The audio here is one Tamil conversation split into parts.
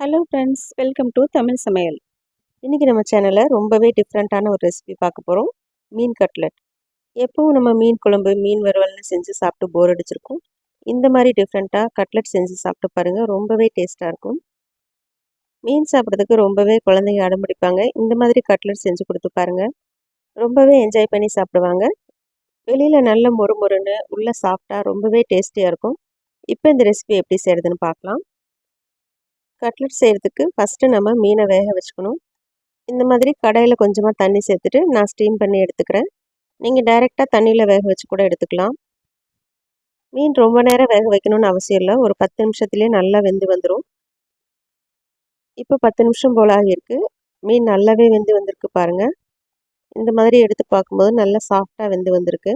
Hello friends welcome to Tamil சமையல் இன்றைக்கி நம்ம சேனலில் ரொம்பவே டிஃப்ரெண்ட்டான ஒரு ரெசிபி பார்க்க போகிறோம் மீன் கட்லட் எப்போவும் நம்ம மீன் குழம்பு மீன் வறுவல்னு செஞ்சு சாப்பிட்டு போர் அடிச்சிருக்கோம். இந்த மாதிரி டிஃப்ரெண்ட்டாக கட்லட் செஞ்சு சாப்பிட்டு பாருங்கள் ரொம்பவே டேஸ்ட்டாக இருக்கும். மீன் சாப்பிட்றதுக்கு ரொம்பவே குழந்தைங்க அடம்பிடிப்பாங்க இந்த மாதிரி கட்லட் செஞ்சு கொடுத்து பாருங்கள் ரொம்பவே என்ஜாய் பண்ணி சாப்பிடுவாங்க. வெளியில் நல்ல மொறு மொறுன்னு உள்ளே சாப்பிட்டா ரொம்பவே டேஸ்டியாக இருக்கும். இப்போ இந்த ரெசிபி எப்படி செய்கிறதுன்னு பார்க்கலாம். கட்லட் செய்கிறதுக்கு ஃபஸ்ட்டு நம்ம மீனை வேக வச்சுக்கணும். இந்த மாதிரி கடையில் கொஞ்சமாக தண்ணி சேர்த்துட்டு நான் ஸ்டீம் பண்ணி எடுத்துக்கிறேன். நீங்கள் டைரெக்டாக தண்ணியில் வேக வச்சு கூட எடுத்துக்கலாம். மீன் ரொம்ப நேரம் வேக வைக்கணும்னு அவசியம் இல்லை. ஒரு பத்து நிமிஷத்துலேயே நல்லா வெந்து வந்துடும் இப்போ பத்து நிமிஷம் போல் ஆகியிருக்கு. மீன் நல்லாவே வெந்து வந்திருக்கு பாருங்கள் இந்த மாதிரி எடுத்து பார்க்கும்போது நல்லா சாஃப்டாக வெந்து வந்திருக்கு.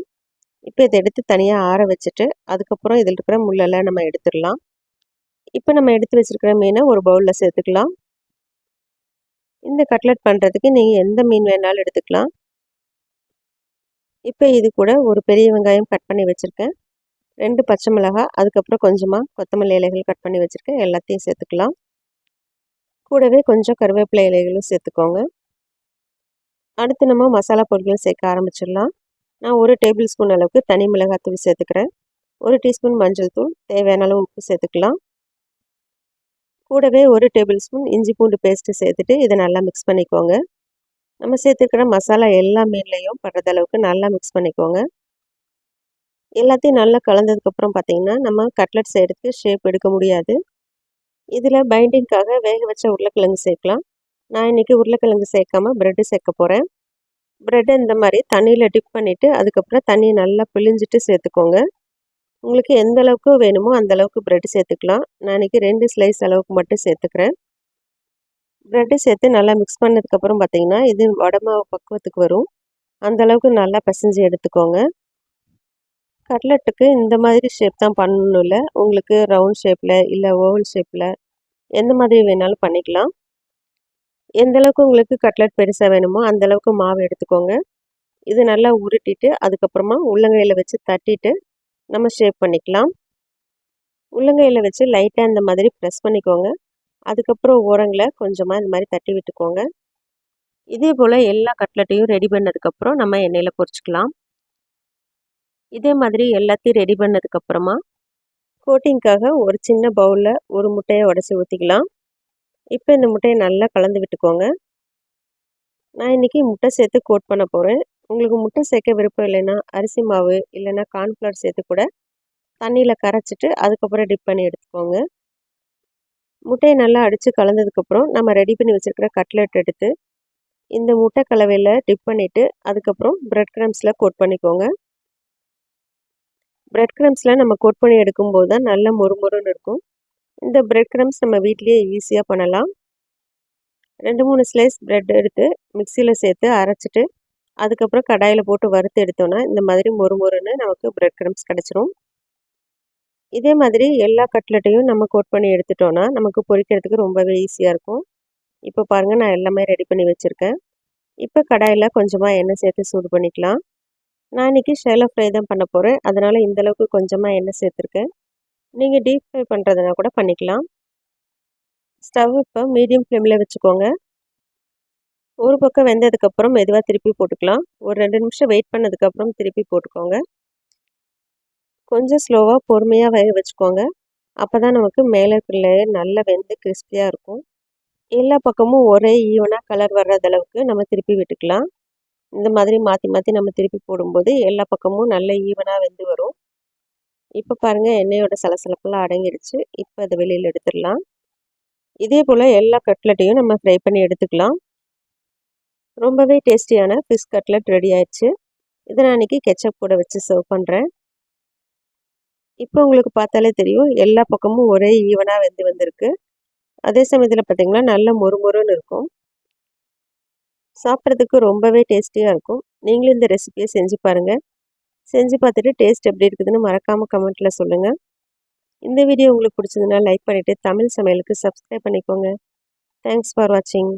இப்போ இதை எடுத்து தனியாக ஆற வச்சுட்டு அதுக்கப்புறம் இதில் இருக்கிற முள்ளெல்லாம் நம்ம எடுத்துடலாம். இப்போ நம்ம எடுத்து வச்சுருக்கிற மீனை ஒரு பவுலில் சேர்த்துக்கலாம். இந்த கட்லட் பண்ணுறதுக்கு நீங்கள் எந்த மீன் வேணாலும் எடுத்துக்கலாம். இப்போ இது கூட ஒரு பெரிய வெங்காயம் கட் பண்ணி வச்சுருக்கேன். ரெண்டு பச்சை மிளகாய் அதுக்கப்புறம் கொஞ்சமாக கொத்தமல்லி இலைகள் கட் பண்ணி வச்சுருக்கேன். எல்லாத்தையும் சேர்த்துக்கலாம். கூடவே கொஞ்சம் கருவேப்பிலை இலைகளும் சேர்த்துக்கோங்க. அடுத்து நம்ம மசாலா பொருட்கள் சேர்க்க ஆரம்பிச்சிடலாம். நான் ஒரு டேபிள் ஸ்பூன் அளவுக்கு தனி மிளகாய் தூள் சேர்த்துக்கிறேன். ஒரு டீஸ்பூன் மஞ்சள் தூள் தேவையான அளவு உப்பு சேர்த்துக்கலாம். கூடவே ஒரு டேபிள் ஸ்பூன் இஞ்சி பூண்டு பேஸ்ட்டு சேர்த்துட்டு இதை நல்லா மிக்ஸ் பண்ணிக்கோங்க. நம்ம சேர்த்துக்கிற மசாலா எல்லா மீன்லேயும் படுறது அளவுக்கு நல்லா மிக்ஸ் பண்ணிக்கோங்க. எல்லாத்தையும் நல்லா கலந்ததுக்கப்புறம் பார்த்திங்கன்னா நம்ம கட்லட் எடுத்து ஷேப் எடுக்க முடியாது. இதில் பைண்டிங்க்காக வேக வச்ச உருளைக்கிழங்கு சேர்க்கலாம். நான் இன்றைக்கி உருளைக்கிழங்கு சேர்க்காமல் ப்ரெட்டு சேர்க்க போகிறேன் ப்ரெட்டை இந்த மாதிரி தண்ணியில் டிப் பண்ணிவிட்டு அதுக்கப்புறம் தண்ணியை நல்லா பிழிஞ்சிட்டு சேர்த்துக்கோங்க. உங்களுக்கு எந்த அளவுக்கு வேணுமோ அந்த அளவுக்கு ப்ரெட் சேர்த்துக்கலாம். நான் இன்றைக்கி ரெண்டு ஸ்லைஸ் அளவுக்கு மட்டும் சேர்த்துக்கிறேன். ப்ரெட்டு சேர்த்து நல்லா மிக்ஸ் பண்ணதுக்கப்புறம் பார்த்திங்கன்னா இது வடமாவு பக்குவத்துக்கு வரும். அந்த அளவுக்கு நல்லா பசைஞ்சு எடுத்துக்கோங்க. கட்லெட்டுக்கு இந்த மாதிரி ஷேப் தான் பண்ணணும் இல்லை. உங்களுக்கு ரவுண்ட் ஷேப்பில் இல்லை ஓவல் ஷேப்பில் எந்த மாதிரி வேணாலும் பண்ணிக்கலாம். எந்த அளவுக்கு உங்களுக்கு கட்லெட் பெருசாக வேணுமோ அந்தளவுக்கு மாவு எடுத்துக்கோங்க. இது நல்லா உருட்டிட்டு அதுக்கப்புறமா உள்ளங்கையில் வச்சு தட்டிட்டு நம்ம ஷேப் பண்ணிக்கலாம். உள்ளங்கையில் வச்சு லைட்டாக இந்த மாதிரி ப்ரெஸ் பண்ணிக்கோங்க. அதுக்கப்புறம் ஓரங்களை கொஞ்சமாக இந்த மாதிரி தட்டி விட்டுக்கோங்க. இதே போல் எல்லா கட்லட்டையும் ரெடி பண்ணதுக்கப்புறம் நம்ம எண்ணெயில் பொரிச்சிக்கலாம். இதே மாதிரி எல்லாத்தையும் ரெடி பண்ணதுக்கப்புறமா கோட்டிங்க்காக ஒரு சின்ன பவுலில் ஒரு முட்டையை உடச்சி ஊற்றிக்கலாம் இப்போ இந்த முட்டையை நல்லா கலந்து விட்டுக்கோங்க. நான் இன்றைக்கி முட்டை சேர்த்து கோட் பண்ண போகிறேன் உங்களுக்கு முட்டை சேர்க்க விருப்பம் இல்லைன்னா அரிசி மாவு இல்லைன்னா கார்ன்ஃப்ளவர் சேர்த்து கூட தண்ணியில் கரைச்சிட்டு அதுக்கப்புறம் டிப் பண்ணி எடுத்துக்கோங்க. முட்டையை நல்லா அடித்து கலந்ததுக்கப்புறம் நம்ம ரெடி பண்ணி வச்சுருக்கிற கட்லெட் எடுத்து இந்த முட்டை கலவையில் டிப் பண்ணிவிட்டு அதுக்கப்புறம் ப்ரெட் க்ரம்ஸில் கோட் பண்ணிக்கோங்க. ப்ரெட் க்ரம்ஸில் நம்ம கோட் பண்ணி எடுக்கும்போது தான் நல்ல மொறுமொறுன்னு இருக்கும். இந்த ப்ரெட் க்ரம்ஸ் நம்ம வீட்லேயே ஈஸியாக பண்ணலாம். ரெண்டு மூணு ஸ்லைஸ் ப்ரெட் எடுத்து மிக்சியில் சேர்த்து அரைச்சிட்டு அதுக்கப்புறம் கடாயில் போட்டு வறுத்து எடுத்தோன்னா இந்த மாதிரி மொறு மொறுன்னு நமக்கு ப்ரெட் க்ரம்ஸ் கிடச்சிரும். இதே மாதிரி எல்லா கட்லெட்டையும் நம்ம கோட் பண்ணி எடுத்துட்டோன்னா நமக்கு பொரிக்கிறதுக்கு ரொம்பவே ஈஸியாக இருக்கும். இப்போ பாருங்கள் நான் எல்லாமே ரெடி பண்ணி வச்சுருக்கேன். இப்போ கடாயில் கொஞ்சமாக எண்ணெய் சேர்த்து சூடு பண்ணிக்கலாம். நான் இன்றைக்கி ஷேலோ ஃப்ரை தான் பண்ண போகிறேன் அதனால் இந்தளவுக்கு கொஞ்சமாக எண்ணெய் சேர்த்துருக்கேன். நீங்கள் டீப் ஃப்ரை பண்ணுறதுனா கூட பண்ணிக்கலாம். ஸ்டவ் இப்போ மீடியம் ஃப்ளேமில் வச்சுக்கோங்க. ஒரு பக்கம் வெந்ததுக்கப்புறம் மெதுவாக திருப்பி போட்டுக்கலாம். ஒரு ரெண்டு நிமிஷம் வெயிட் பண்ணதுக்கப்புறம் திருப்பி போட்டுக்கோங்க. கொஞ்சம் ஸ்லோவாக பொறுமையாக வேக வச்சுக்கோங்க. அப்போ தான் நமக்கு மேலே இருக்கிற லேயர் நல்லா வெந்து கிறிஸ்பியாக இருக்கும். எல்லா பக்கமும் ஒரே ஈவனாக கலர் வர்றது அளவுக்கு நம்ம திருப்பி விட்டுக்கலாம். இந்த மாதிரி மாற்றி மாற்றி நம்ம திருப்பி போடும்போது எல்லா பக்கமும் நல்ல ஈவனாக வெந்து வரும். இப்போ பாருங்கள் எண்ணெயோட சலசலப்பெல்லாம் அடங்கிடுச்சு இப்போ அதை வெளியில் எடுத்துடலாம். இதே போல் எல்லா கட்லெட்டையும் நம்ம ஃப்ரை பண்ணி எடுத்துக்கலாம். ரொம்பவே டேஸ்டியான ஃபிஷ் கட்லட் ரெடி ஆயிடுச்சு. இதை நான் இன்றைக்கி கெச்சப் கூட வச்சு சர்வ் பண்ணுறேன் இப்போ உங்களுக்கு பார்த்தாலே தெரியும் எல்லா பக்கமும் ஒரே ஈவனாக வெந்து வந்திருக்கு. அதே சமயத்தில் பார்த்திங்கன்னா நல்ல மொறுமொறுன்னு இருக்கும். சாப்பிட்றதுக்கு ரொம்பவே டேஸ்டியாக இருக்கும். நீங்களும் இந்த ரெசிபியை செஞ்சு பாருங்கள் செஞ்சு பார்த்துட்டு டேஸ்ட் எப்படி இருக்குதுன்னு மறக்காமல் கமெண்ட்டில் சொல்லுங்கள் இந்த வீடியோ உங்களுக்கு பிடிச்சதுன்னா லைக் பண்ணிவிட்டு தமிழ் சமையலுக்கு சப்ஸ்கிரைப் பண்ணிக்கோங்க. தேங்க்ஸ் ஃபார் வாட்சிங்